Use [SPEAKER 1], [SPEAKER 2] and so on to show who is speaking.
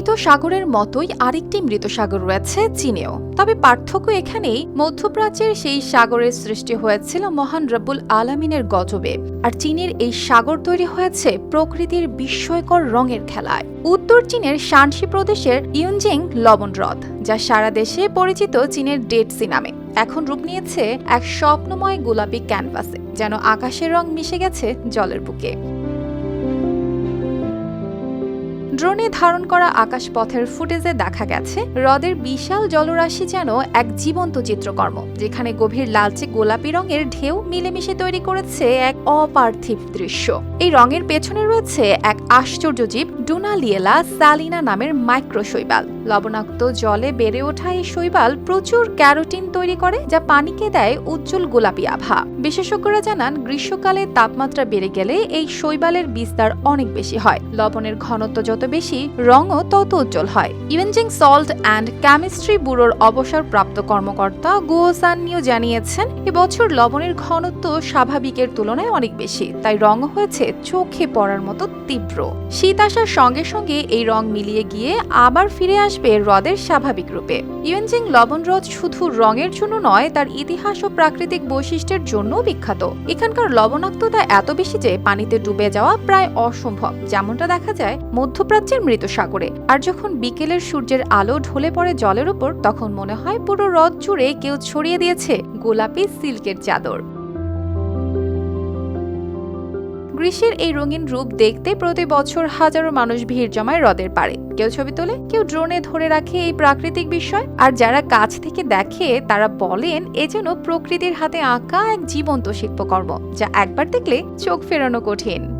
[SPEAKER 1] মৃত সাগরের মতোই আরেকটি মৃত সাগর রয়েছে চীনেও। তবে পার্থক্য এখানেই, মধ্যপ্রাচ্যের সেই সাগরের সৃষ্টি হয়েছিল মহান রব্বুল আলামিনের গজবে, আর চীনের এই সাগর তৈরি হয়েছে প্রকৃতির বিস্ময়কর রঙের খেলায়। উত্তর চীনের শানসি প্রদেশের ইউনজিং লবণ হ্রদ, যা সারা দেশে পরিচিত চীনের ডেড সি নামে। এখন রূপ নিয়েছে এক স্বপ্নময় গোলাপি ক্যানভাসে, যেন আকাশের রং মিশে গেছে জলের বুকে। ড্রোনে ধারণ করা আকাশপথের ফুটেজে দেখা গেছে, হ্রদের বিশাল জলরাশি যেন এক জীবন্ত চিত্রকর্ম, যেখানে গভীর লালচে গোলাপি রঙের ঢেউ মিলেমিশে তৈরি করেছে এক অপার্থিব দৃশ্য। এই রঙের পেছনে রয়েছে এক আশ্চর্য জীব ডুনালিয়েলা সালিনা নামের মাইক্রো শৈবাল লবণাক্ত জলে বেড়ে ওঠা এই শৈবাল প্রচুর ক্যারোটিন তৈরি করে, যা পানিকে দেয় উজ্জ্বল গোলাপি আভা। বিশেষজ্ঞরা জানান, গ্রীষ্মকালে তাপমাত্রা বেড়ে গেলে এই শৈবালের বিস্তার অনেক বেশি হয়। লবণের ঘনত্ব যত বেশি, রঙও তত উজ্জ্বল হয়। ইভেনজিং সল্ট অ্যান্ড কেমিস্ট্রি ব্যুরোর অবসরপ্রাপ্ত কর্মকর্তা গুয়োসাননিও জানিয়েছেন, এবছর লবণের ঘনত্ব স্বাভাবিকের তুলনায় অনেক বেশি, তাই রং হয়েছে চোখে পড়ার মতো তীব্র। শীত আসার সঙ্গে সঙ্গে এই রং মিলিয়ে গিয়ে আবার ফিরে আসবে হ্রদের স্বাভাবিক রূপে। ইউএনজিং লবণ হ্রদ শুধু রঙের জন্য নয়, তার ইতিহাস ও প্রাকৃতিক বৈশিষ্ট্যের জন্য বিখ্যাত। এখানকার লবণাক্ততা এত বেশি যে পানিতে ডুবে যাওয়া প্রায় অসম্ভব, যেমনটা দেখা যায় মধ্যপ্রাচ্যের মৃত সাগরে আর যখন বিকেলের সূর্যের আলো ঢলে পড়ে জলের উপর, তখন মনে হয় পুরো হ্রদ জুড়ে কেউ ছড়িয়ে দিয়েছে গোলাপি সিল্কের চাদর। গ্রীষ্মের এই রঙিন রূপ দেখতে প্রতি বছর হাজারো মানুষ ভিড় জমায় হ্রদের পাড়ে। কেউ ছবি তোলে, কেউ ড্রোনে ধরে রাখে এই প্রাকৃতিক বিষয়। আর যারা কাছ থেকে দেখে, তারা বলেন, এ যেন প্রকৃতির হাতে আঁকা এক জীবন্ত শিল্পকর্ম, যা একবার দেখলে চোখ ফেরানো কঠিন।